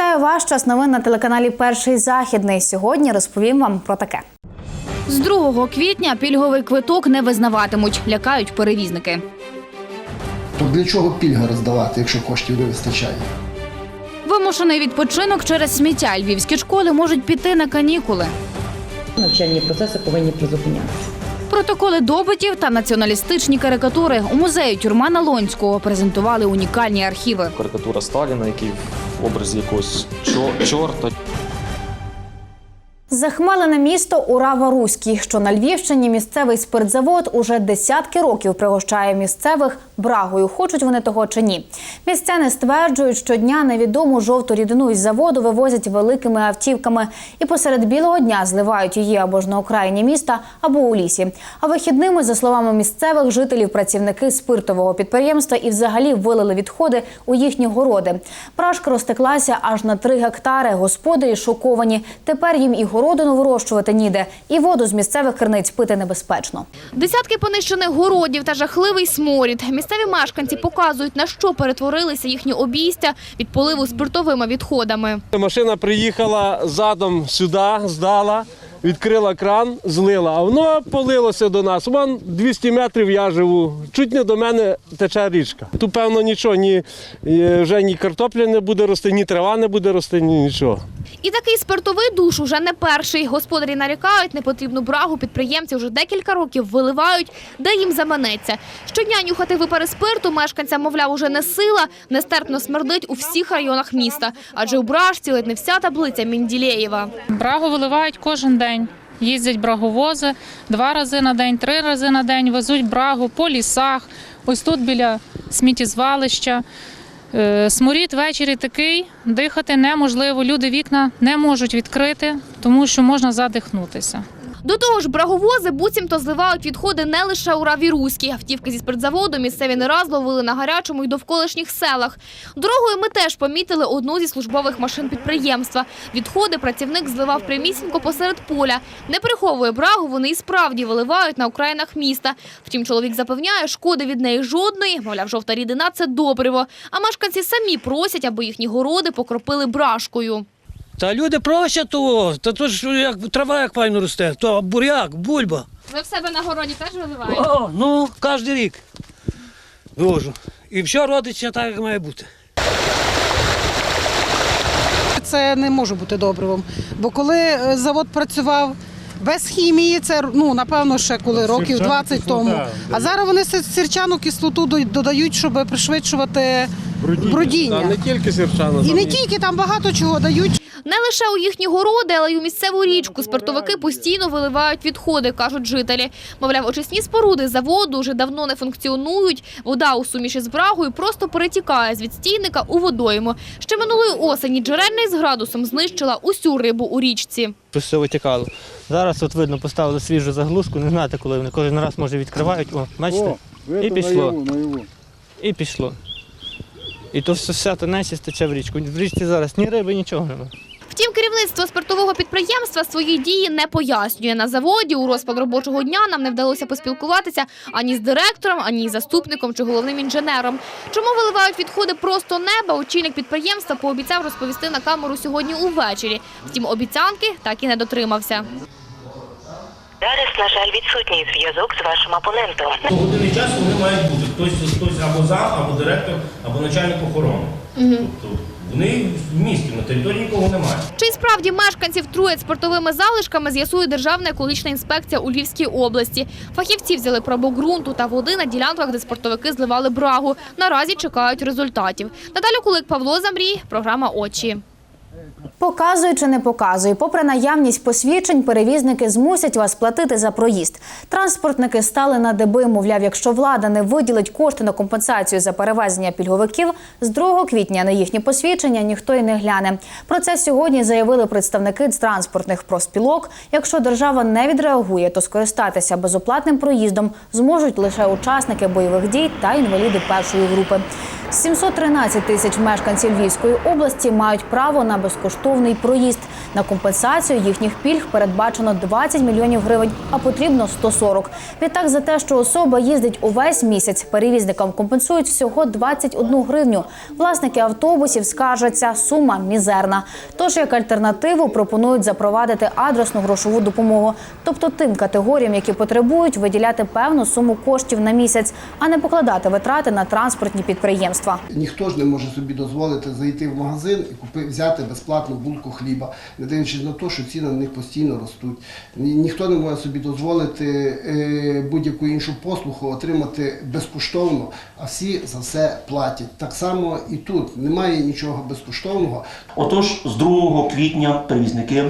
Вітаю вас. Час новин на телеканалі Перший західний. Сьогодні розповім вам про таке. З 2 квітня пільговий квиток не визнаватимуть, лякають перевізники. То для чого пільги роздавати, якщо коштів не вистачає? Вимушений відпочинок через сміття. Львівські школи можуть піти на канікули. Навчальні процеси повинні призупинятися. Протоколи допитів та націоналістичні карикатури у музеї тюрма Налонського презентували унікальні архіви. карикатура Сталіна, який в образі якогось чо- чорта. Захмелене місто Урава-Руський, що на Львівщині місцевий спиртзавод уже десятки років пригощає місцевих брагою. Хочуть вони того чи ні. Містяни стверджують, що дня невідому жовту рідину із заводу вивозять великими автівками і посеред білого дня зливають її або ж на окраїні міста, або у лісі. А вихідними, за словами місцевих жителів, працівники спиртового підприємства і взагалі вилили відходи у їхні городи. Прашка розтеклася аж на три гектари. Господарі шоковані. Тепер їм і городину вирощувати ніде, і воду з місцевих криниць пити небезпечно. Десятки понищених городів та жахливий сморід. Місцеві мешканці показують, на що перетворилися їхні обійстя від поливу спиртовими відходами. Машина приїхала задом сюди, здала, відкрила кран, злила, а воно полилося до нас. Вон 200 метрів я живу. Чуть не до мене тече річка. Тут, певно, нічого, ні, е, вже ні картопля не буде рости, ні трава не буде рости, ні нічого. І такий спиртовий душ уже не перший. Господарі нарікають, непотрібну брагу підприємці вже декілька років виливають, де їм заманеться. Щодня нюхати випари спирту мешканцям, мовляв, уже не сила, нестерпно смердить у всіх районах міста. Адже у бражці ледь не вся таблиця Мінділеєва. Брагу виливають кожен день. Їздять браговози два рази на день, три рази на день, везуть брагу по лісах. Ось тут біля сміттєзвалища. Е, Сморід ввечері такий, дихати неможливо. Люди вікна не можуть відкрити, тому що можна задихнутися. До того ж, браговози буцімто зливають відходи не лише у Раві Руській. Автівки зі спиртзаводу місцеві не раз ловили на гарячому й довколишніх селах. Дорогою ми теж помітили одну зі службових машин підприємства. Відходи працівник зливав прямісінько посеред поля. Не приховує брагу, вони і справді виливають на окраїнах міста. Втім, чоловік запевняє, шкоди від неї жодної. Мовляв, жовта рідина – це добриво. А мешканці самі просять, аби їхні городи покропили брашкою. Та люди просять того, та то ж як трава як файно росте, то буряк, бульба. Ви в себе на городі теж виливаєте? О, ну, кожен рік вивожу. І все родиться так, як має бути. Це не може бути добривом. Бо коли е, завод працював без хімії, це ну напевно ще коли років 20 тому. А зараз вони сірчану кислоту додають, щоб пришвидшувати брудіння. Та не тільки сірчана. І не тільки там багато чого дають. Не лише у їхні городи, але й у місцеву річку спиртовики постійно виливають відходи, кажуть жителі. Мовляв, очисні споруди заводу вже давно не функціонують. Вода у суміші з брагою просто перетікає з відстійника у водойму. Ще минулої осені джерельний з градусом знищила усю рибу у річці. все витікало. Зараз от видно, поставили свіжу заглушку, не знаєте, коли вони кожен раз може відкривають. О, бачите? і пішло. І пішло. І то все, вся тонесість тече в річку. В річці зараз ні риби, нічого немає. Втім, керівництво спиртового підприємства свої дії не пояснює. На заводі у розпад робочого дня нам не вдалося поспілкуватися ані з директором, ані з заступником чи головним інженером. Чому виливають відходи просто неба? Очільник підприємства пообіцяв розповісти на камеру сьогодні увечері. Втім, обіцянки так і не дотримався. Зараз, на жаль, відсутній зв'язок з вашим опонентом. До години часу вони мають бути. Хтось, хтось або зам, або директор, або начальник охорони. Тобто вони в місті, на території нікого немає. Чи справді мешканців труять спортовими залишками, з'ясує Державна екологічна інспекція у Львівській області. Фахівці взяли пробу ґрунту та води на ділянках, де спортовики зливали брагу. Наразі чекають результатів. Наталя Кулик, Павло Замрій, програма «Очі». Показуй чи не показуй, попри наявність посвідчень, перевізники змусять вас платити за проїзд. Транспортники стали на деби. Мовляв, якщо влада не виділить кошти на компенсацію за перевезення пільговиків, з 2 квітня на їхні посвідчення ніхто й не гляне. Про це сьогодні заявили представники з транспортних профспілок. Якщо держава не відреагує, то скористатися безоплатним проїздом зможуть лише учасники бойових дій та інваліди першої групи. 713 тисяч мешканців Львівської області мають право на безкоштовний безкоштовний проїзд. На компенсацію їхніх пільг передбачено 20 мільйонів гривень, а потрібно 140. Відтак за те, що особа їздить увесь місяць, перевізникам компенсують всього 21 гривню. Власники автобусів скаржаться, сума мізерна. Тож як альтернативу пропонують запровадити адресну грошову допомогу, тобто тим категоріям, які потребують, виділяти певну суму коштів на місяць, а не покладати витрати на транспортні підприємства. Ніхто ж не може собі дозволити зайти в магазин і купи, взяти безплатну булку хліба, не дивлячись на те, що ціни на них постійно ростуть. Ні- Ніхто не може собі дозволити е, будь-яку іншу послугу отримати безкоштовно, а всі за все платять. Так само і тут немає нічого безкоштовного. Отож, з 2 квітня перевізники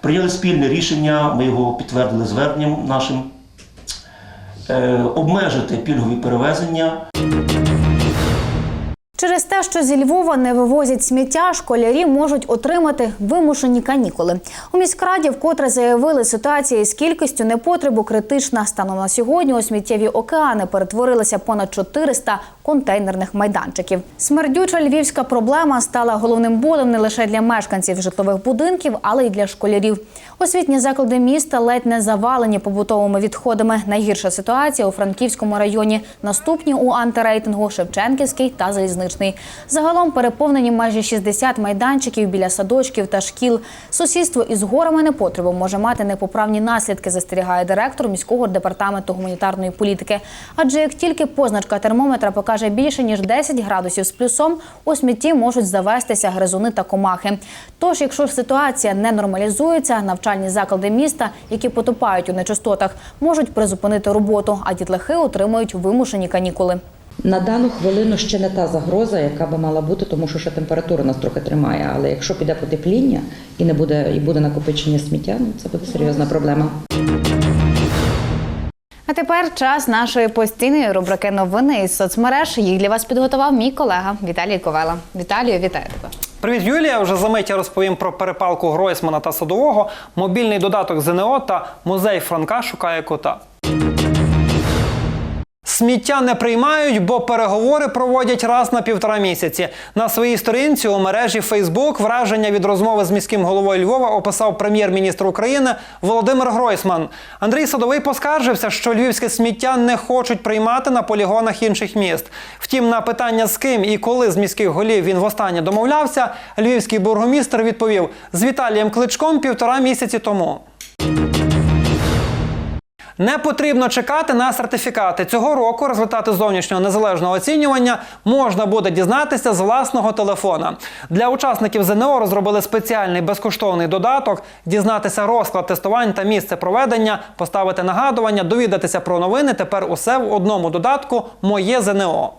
прийняли спільне рішення, ми його підтвердили зверненням нашим, е, обмежити пільгові перевезення Через те, що зі Львова не вивозять сміття, школярі можуть отримати вимушені канікули. У міськраді вкотре заявили, ситуація з кількістю непотребу критична. Станом на сьогодні у сміттєві океани перетворилися понад 400 контейнерних майданчиків. Смердюча львівська проблема стала головним болем не лише для мешканців житлових будинків, але й для школярів. Освітні заклади міста ледь не завалені побутовими відходами. Найгірша ситуація у Франківському районі. Наступні у антирейтингу Шевченківський та Залізничний. Загалом переповнені майже 60 майданчиків біля садочків та шкіл. Сусідство із горами непотребу може мати непоправні наслідки, застерігає директор міського департаменту гуманітарної політики. Адже як тільки позначка термометра покаже більше ніж 10 градусів з плюсом, у смітті можуть завестися гризуни та комахи. Тож, якщо ситуація не нормалізується, навчальні заклади міста, які потопають у нечистотах, можуть призупинити роботу, а дітлахи отримують вимушені канікули. На дану хвилину ще не та загроза, яка би мала бути, тому що ще температура нас трохи тримає. Але якщо піде потепління і не буде і буде накопичення сміття, ну це буде серйозна проблема. А тепер час нашої постійної рубрики новини із соцмереж. Їх для вас підготував мій колега Віталій Ковела. Віталію, вітаю тебе. Привіт, Юлія. Вже за мить я розповім про перепалку Гройсмана та Садового, мобільний додаток ЗНО та музей Франка шукає кота. Сміття не приймають, бо переговори проводять раз на півтора місяці. На своїй сторінці у мережі Фейсбук враження від розмови з міським головою Львова описав прем'єр-міністр України Володимир Гройсман. Андрій Садовий поскаржився, що львівське сміття не хочуть приймати на полігонах інших міст. Втім, на питання з ким і коли з міських голів він востаннє домовлявся, львівський бургомістр відповів з Віталієм Кличком півтора місяці тому. Не потрібно чекати на сертифікати. Цього року результати зовнішнього незалежного оцінювання можна буде дізнатися з власного телефона. Для учасників ЗНО розробили спеціальний безкоштовний додаток, дізнатися розклад тестувань та місце проведення, поставити нагадування, довідатися про новини. Тепер усе в одному додатку Моє ЗНО.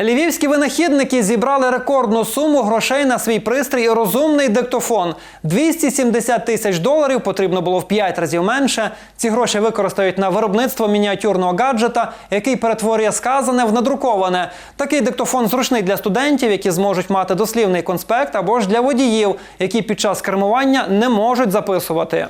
Львівські винахідники зібрали рекордну суму грошей на свій пристрій розумний диктофон. 270 тисяч доларів потрібно було в 5 разів менше. Ці гроші використають на виробництво мініатюрного гаджета, який перетворює сказане в надруковане. Такий диктофон зручний для студентів, які зможуть мати дослівний конспект, або ж для водіїв, які під час кермування не можуть записувати.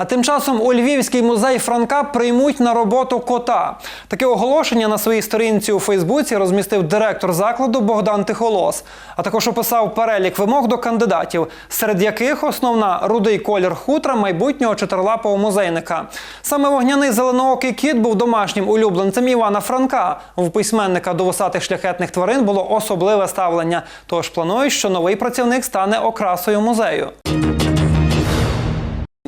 А тим часом у Львівський музей Франка приймуть на роботу кота. Таке оголошення на своїй сторінці у Фейсбуці розмістив директор закладу Богдан Тихолос, а також описав перелік вимог до кандидатів, серед яких основна рудий колір хутра майбутнього чотирилапого музейника. Саме вогняний зеленоокий кіт був домашнім улюбленцем Івана Франка. В письменника до вусатих шляхетних тварин було особливе ставлення. Тож планують, що новий працівник стане окрасою музею.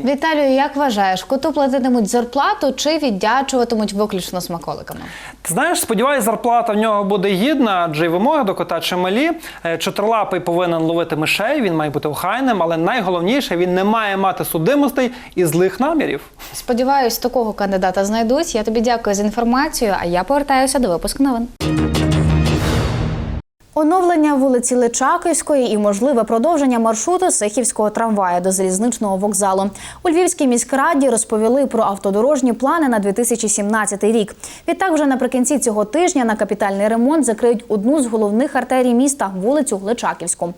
Віталію, як вважаєш, коту платитимуть зарплату чи віддячуватимуть виключно смаколиками? Ти знаєш, сподіваюсь, зарплата в нього буде гідна, адже й вимоги до кота чималі. Е, Чотирилапий повинен ловити мишей, він має бути охайним, але найголовніше він не має мати судимостей і злих намірів. Сподіваюсь, такого кандидата знайдуть. Я тобі дякую за інформацію, а я повертаюся до випуску новин. Оновлення вулиці Личаківської і можливе продовження маршруту Сихівського трамвая до залізничного вокзалу. У Львівській міськраді розповіли про автодорожні плани на 2017 рік. Відтак, вже наприкінці цього тижня на капітальний ремонт закриють одну з головних артерій міста вулицю Личаківську.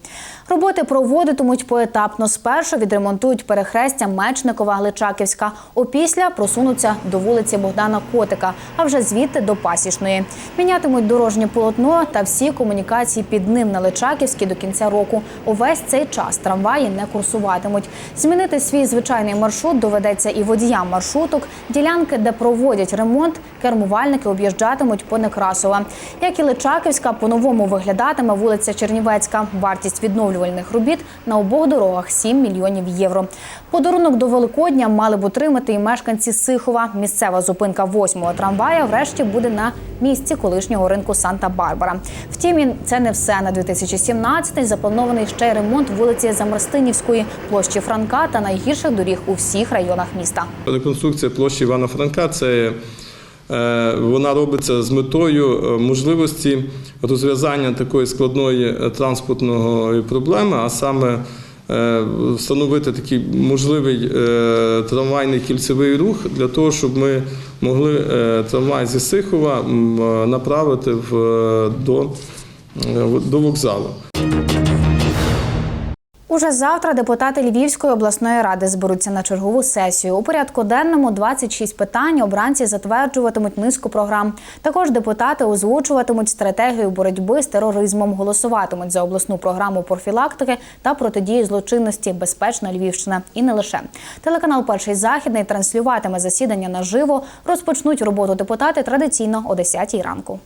Роботи проводитимуть поетапно. Спершу відремонтують перехрестя Мечникова Личаківська. Опісля просунуться до вулиці Богдана Котика, а вже звідти до Пасічної. Мінятимуть дорожнє полотно та всі комунікації експлуатації під ним на Личаківській до кінця року. Увесь цей час трамваї не курсуватимуть. Змінити свій звичайний маршрут доведеться і водіям маршруток. Ділянки, де проводять ремонт, кермувальники об'їжджатимуть по Некрасова. Як і Личаківська, по-новому виглядатиме вулиця Чернівецька. Вартість відновлювальних робіт на обох дорогах 7 мільйонів євро. Подарунок до Великодня мали б отримати і мешканці Сихова. Місцева зупинка восьмого трамвая врешті буде на місці колишнього ринку Санта-Барбара. Втім, і це не все. На 2017-й запланований ще й ремонт вулиці Замарстинівської, площі Франка та найгірших доріг у всіх районах міста. Реконструкція площі Івана Франка це е, вона робиться з метою е, можливості розв'язання такої складної е, транспортної проблеми, а саме встановити такий можливий трамвайний кільцевий рух для того, щоб ми могли трамвай зі Сихова направити до, до вокзалу. Уже завтра депутати Львівської обласної ради зберуться на чергову сесію. У порядку денному 26 питань обранці затверджуватимуть низку програм. Також депутати озвучуватимуть стратегію боротьби з тероризмом, голосуватимуть за обласну програму профілактики та протидії злочинності Безпечна Львівщина. І не лише телеканал Перший західний транслюватиме засідання наживо. Розпочнуть роботу депутати традиційно о 10 ранку.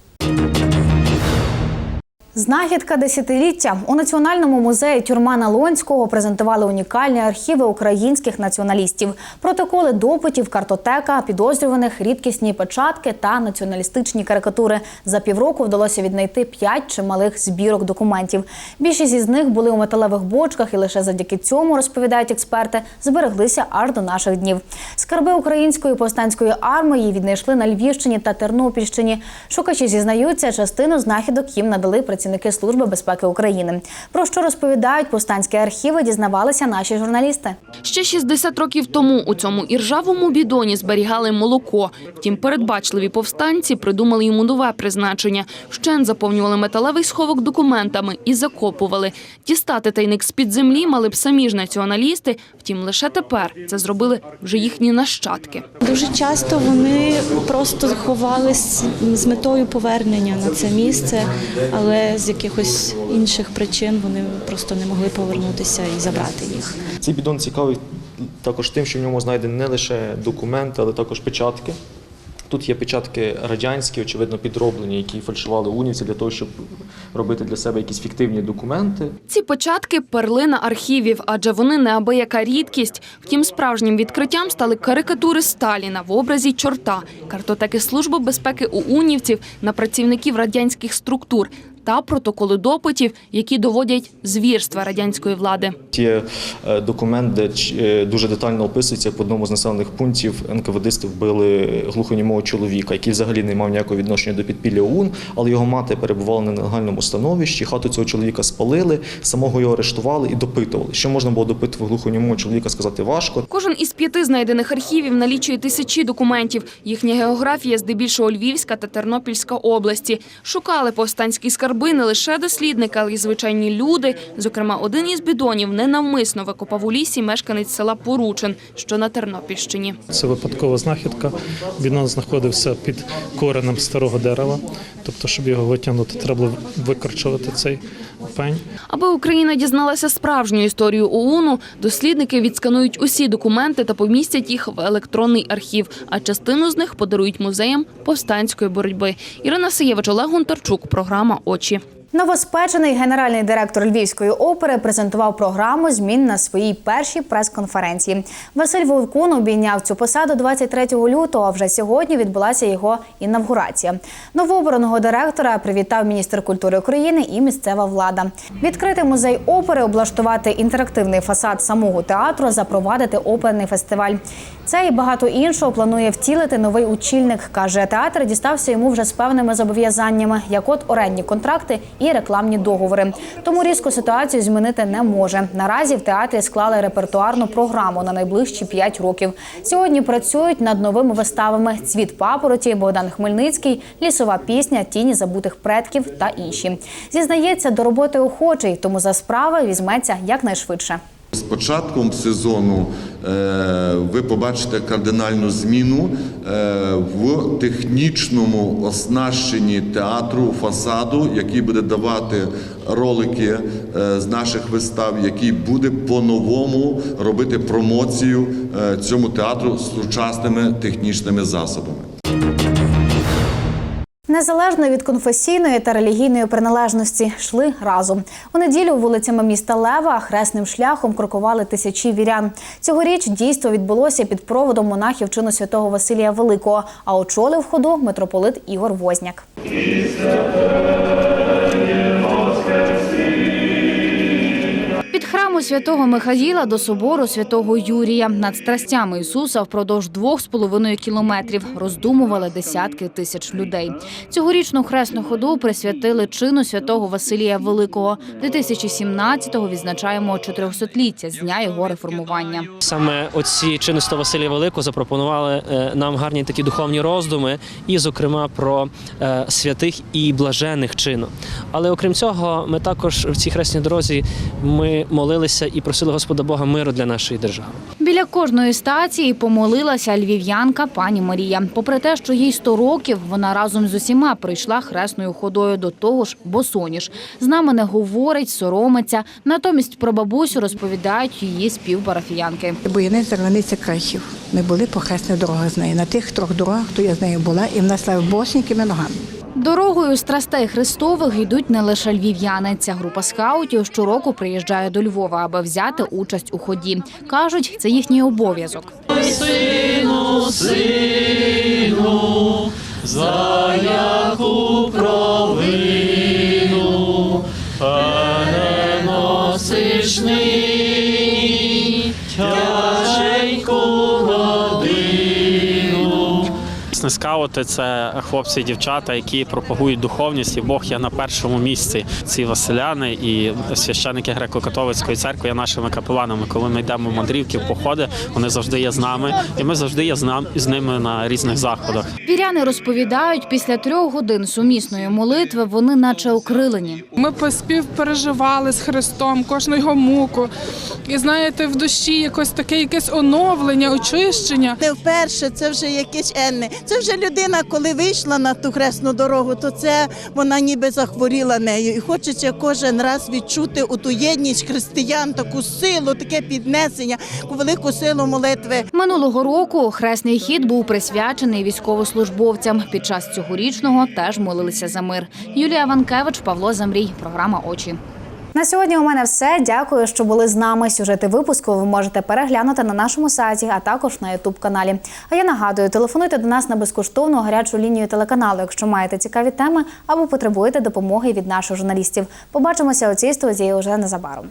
Знахідка десятиліття у національному музеї тюрма Налонського презентували унікальні архіви українських націоналістів, протоколи допитів, картотека, підозрюваних, рідкісні печатки та націоналістичні карикатури. За півроку вдалося віднайти п'ять чималих збірок документів. Більшість із них були у металевих бочках, і лише завдяки цьому розповідають експерти, збереглися аж до наших днів. Скарби української повстанської армії віднайшли на Львівщині та Тернопільщині. Шукачі зізнаються, частину знахідок їм надали працівники Служби безпеки України. Про що розповідають повстанські архіви, дізнавалися наші журналісти. Ще 60 років тому у цьому іржавому бідоні зберігали молоко. Втім, передбачливі повстанці придумали йому нове призначення. Вщен заповнювали металевий сховок документами і закопували. Дістати тайник з-під землі мали б самі ж націоналісти. Втім, лише тепер це зробили вже їхні нащадки. Дуже часто вони просто ховались з метою повернення на це місце, але з якихось інших причин вони просто не могли повернутися і забрати їх. Цей бідон цікавий також тим, що в ньому знайдені не лише документи, але також печатки. Тут є печатки радянські, очевидно, підроблені, які фальшували унівці для того, щоб робити для себе якісь фіктивні документи. Ці початки – перлина архівів, адже вони неабияка рідкість. Втім, справжнім відкриттям стали карикатури Сталіна в образі чорта, картотеки Служби безпеки у унівців на працівників радянських структур та протоколи допитів, які доводять звірства радянської влади. Є е, документ, де е, дуже детально описується, в одному з населених пунктів НКВДисти вбили глухонімого чоловіка, який взагалі не мав ніякого відношення до підпілля ОУН, але його мати перебувала на нелегальному становищі. Хату цього чоловіка спалили, самого його арештували і допитували. Що можна було допитувати глухонімого чоловіка, сказати важко. Кожен із п'яти знайдених архівів налічує тисячі документів. Їхня географія здебільшого Львівська та Тернопільська області. Шукали повстанські скарби не лише дослідники, але й звичайні люди. Зокрема, один із бідонів ненавмисно викопав у лісі мешканець села Поручин, що на Тернопільщині. Це випадкова знахідка. Бідон знаходився під коренем старого дерева. Тобто, щоб його витягнути, треба викорчувати цей пень. Аби Україна дізналася справжню історію ОУНу, дослідники відсканують усі документи та помістять їх в електронний архів, а частину з них подарують музеям повстанської боротьби. Ірина Сиєвич, Олег Гонтарчук, програма Очі. Новоспечений генеральний директор Львівської опери презентував програму змін на своїй першій прес-конференції. Василь Вовкун обійняв цю посаду 23 лютого. А вже сьогодні відбулася його інавгурація. Новообраного директора привітав міністр культури України і місцева влада. Відкрити музей опери, облаштувати інтерактивний фасад самого театру, запровадити оперний фестиваль. Це і багато іншого планує втілити новий очільник. каже, театр дістався йому вже з певними зобов'язаннями, як от орендні контракти і рекламні договори. Тому різко ситуацію змінити не може. Наразі в театрі склали репертуарну програму на найближчі 5 років. Сьогодні працюють над новими виставами Цвіт папороті, Богдан Хмельницький, лісова пісня, тіні забутих предків та інші. Зізнається, до роботи охочий, тому за справи візьметься якнайшвидше. З початком сезону е, ви побачите кардинальну зміну е, в технічному оснащенні театру фасаду, який буде давати ролики е, з наших вистав, який буде по-новому робити промоцію цьому театру сучасними технічними засобами. Незалежно від конфесійної та релігійної приналежності йшли разом. У неділю вулицями міста Лева хресним шляхом крокували тисячі вірян. Цьогоріч дійство відбулося під проводом монахів чину святого Василія Великого, а очолив ходу митрополит Ігор Возняк. Храму святого Михаїла до собору святого Юрія над страстями Ісуса впродовж двох з половиною кілометрів роздумували десятки тисяч людей. Цьогорічну хресну ходу присвятили чину святого Василія Великого. 2017-го відзначаємо 400-ліття з дня його реформування. Саме отці чинності Василія Великого запропонували е, нам гарні такі духовні роздуми, і, зокрема, про е, святих і блажених чину. Але окрім цього, ми також в цій хресній дорозі ми молилися і просили Господа Бога миру для нашої держави. Біля кожної стації помолилася львів'янка пані Марія. Попри те, що їй 100 років, вона разом з усіма прийшла хресною ходою до того ж босоніж. З нами не говорить, соромиться. Натомість про бабусю розповідають її співпарафіянки. Боянець Зарваниця Кращів. Ми були по хресних дорогах з нею. На тих трьох дорогах, то я з нею була, і вона стала босенькими ногами. Дорогою страстей Христових йдуть не лише львів'яни. Ця група скаутів щороку приїжджає до Львова, аби взяти участь у ході. кажуть, це їхній обов'язок. Сину, сину, за яку провину, Власне, скаути це хлопці і дівчата, які пропагують духовність, і Бог є на першому місці. Ці василяни і священники греко-католицької церкви є нашими капеланами. Коли ми йдемо в мандрівки, в походи, вони завжди є з нами, і ми завжди є з ними на різних заходах. Віряни розповідають, після трьох годин сумісної молитви вони наче окрилені. Ми поспівпереживали з Христом кожну його муку. І знаєте, в душі якось таке якесь оновлення, очищення. Не вперше, це вже якесь енне. Це вже людина, коли вийшла на ту хресну дорогу, то це вона ніби захворіла нею. І хочеться кожен раз відчути у ту єдність християн, таку силу, таке піднесення, велику силу молитви. Минулого року хресний хід був присвячений військовослужбовцям. Під час цьогорічного теж молилися за мир. Юлія Ванкевич, Павло Замрій. Програма Очі. На сьогодні у мене все. Дякую, що були з нами. Сюжети випуску ви можете переглянути на нашому сайті, а також на Ютуб каналі. А я нагадую, телефонуйте до нас на безкоштовну гарячу лінію телеканалу, якщо маєте цікаві теми або потребуєте допомоги від наших журналістів. Побачимося у цій студії вже незабаром.